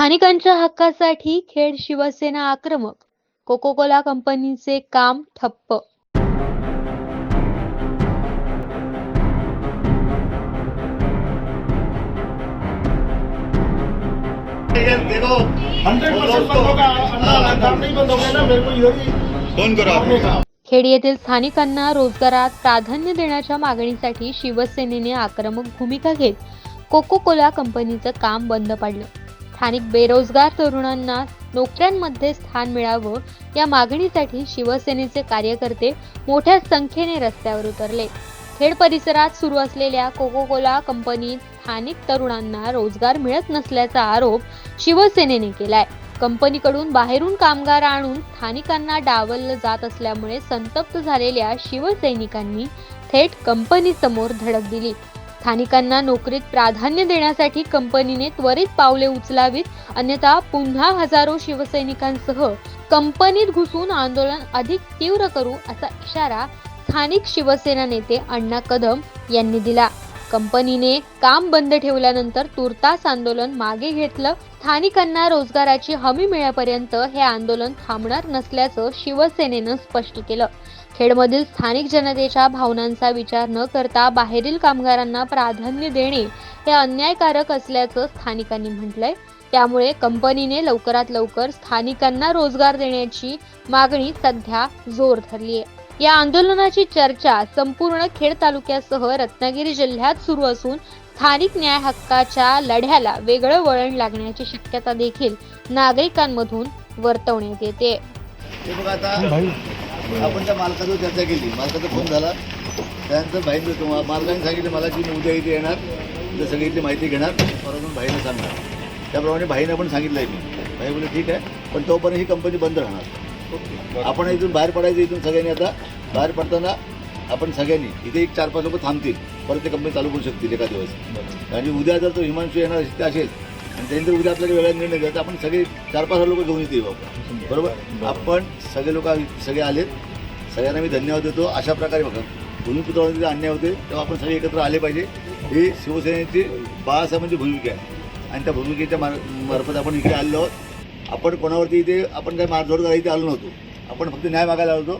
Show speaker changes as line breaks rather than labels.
स्थानिकांच्या हक्कासाठी खेड शिवसेना आक्रमक कोको कोला कंपनीचे काम ठप्प.
देखो
हंड्रेड परसेंट हो
खेड येथील स्थानिकांना रोजगारात प्राधान्य देण्याच्या मागणीसाठी शिवसेनेने आक्रमक भूमिका घेत कोको कोला कंपनीचं काम बंद पाडलं. स्थानिक बेरोजगार तरुणांना नोकऱ्यांमध्ये स्थान मिळावं या मागणीसाठी शिवसेनेचे कार्यकर्ते मोठ्या संख्येने रस्त्यावर उतरले. खेड परिसरात सुरू असलेल्या कोको कोला कंपनीत स्थानिक तरुणांना रोजगार मिळत नसल्याचा आरोप शिवसेनेने केलाय. कंपनीकडून बाहेरून कामगार आणून स्थानिकांना डावललं जात असल्यामुळे संतप्त झालेल्या शिवसैनिकांनी थेट कंपनीसमोर धडक दिली. स्थानिकांना नोकरीत प्राधान्य देण्यासाठी कंपनीने त्वरित पावले उचलावीत अन्यथा पुन्हा हजारो शिवसैनिकांसह कंपनीत घुसून आंदोलन अधिक तीव्र करू असा इशारा स्थानिक शिवसेना नेते अण्णा कदम यांनी दिला. कंपनीने काम बंद ठेवल्यानंतर तुर्तास आंदोलन मागे घेतलं. स्थानिकांना रोजगाराची हमी मिळेपर्यंत हे आंदोलन थांबणार नसल्याचं शिवसेनेनं स्पष्ट केलं. खेडमधील स्थानिक जनतेच्या भावनांचा विचार न करता बाहेरील कामगारांना प्राधान्य देणे हे अन्यायकारक असल्याचं स्थानिकांनी म्हटलंय. त्यामुळे कंपनीने लवकरात लवकर स्थानिकांना रोजगार देण्याची मागणी सध्या जोर धरली आहे या आंदोलनाची चर्चा संपूर्ण खेड तालुक्यासह रत्नागिरी जिल्ह्यात सुरू असून स्थानिक न्याय हक्काच्या लढ्याला वेगळं वळण लागण्याची शक्यता देखील नागरिकांमधून वर्तवण्यात येते.
आपण त्या मालकाचं चर्चा केली. मालकाचा फोन झाला. त्यानंतर भाई मालकाने सांगितलं मला की मी उद्या इथे येणार. तर सगळी माहिती घेणार. परत भाईनं सांगणार. त्याप्रमाणे भाईनं पण सांगितलं आहे मी. भाई बोलले ठीक आहे. पण तोपर्यंत ही कंपनी बंद राहणार. आपण इथून बाहेर पडायचं इथून सगळ्यांनी आता बाहेर पडताना आपण सगळ्यांनी इथे एक चार पाच लोक थांबतील. परत ते कंपनी चालू करू शकतील एका दिवस. आणि उद्या जर तो हिमांशू येणार असेल आणि त्यांनी जर उद्या आपल्याला वेगळा निर्णय घ्यायचा आपण सगळे चार पाच लोक घेऊन येते बाबा. बरोबर? आपण सगळे लोक सगळे आलेत. सगळ्यांना मी धन्यवाद देतो. अशा प्रकारे बघा भूमिपुत्रावर जे अन्याय होते तेव्हा आपण सगळे एकत्र आले पाहिजे. ही शिवसेनेची बाळासाहेबांची भूमिका आहे आणि त्या भूमिकेच्या मार मार्फत आपण इथे आलेलो आहोत. आपण कोणावरती इथे आपण काही मारझोड करायला इथे आलो नव्हतो. आपण फक्त न्याय मागायला आलो होतो.